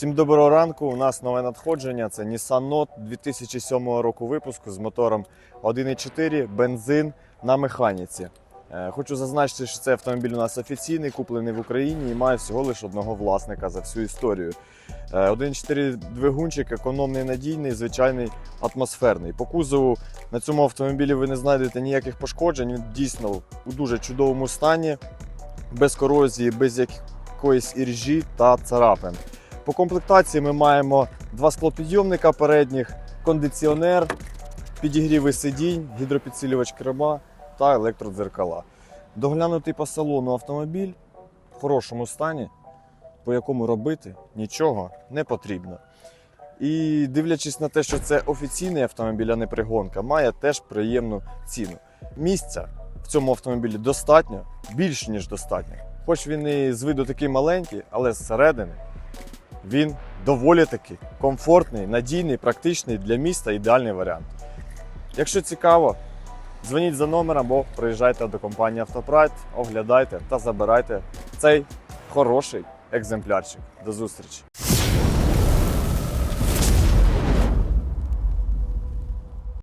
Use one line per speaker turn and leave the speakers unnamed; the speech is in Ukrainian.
Всім доброго ранку. У нас нове надходження. Це Nissan Note 2007 року випуску з мотором 1.4 бензин на механіці. Е, Хочу зазначити, що цей автомобіль у нас офіційний, куплений в Україні і має всього лише одного власника за всю історію. Е, 1.4 двигунчик, економний, надійний, звичайний атмосферний. По кузову на цьому автомобілі ви не знайдете ніяких пошкоджень. Він дійсно у дуже чудовому стані, без корозії, без якоїсь іржі та царапин. По комплектації ми маємо два склопідйомника передніх, кондиціонер, підігріви сидінь, гідропідсилювач керма та електродзеркала. Доглянутий по салону автомобіль в хорошому стані, по якому робити нічого не потрібно. І дивлячись на те, що це офіційний автомобіль, а не пригонка, має теж приємну ціну. Місця в цьому автомобілі достатньо, більш ніж достатньо. Хоч він і з виду такий маленький, але зсередини він доволі таки комфортний, надійний, практичний для міста ідеальний варіант. Якщо цікаво, дзвоніть за номером або приїжджайте до компанії Автопрайд, оглядайте та забирайте цей хороший екземплярчик. До зустрічі!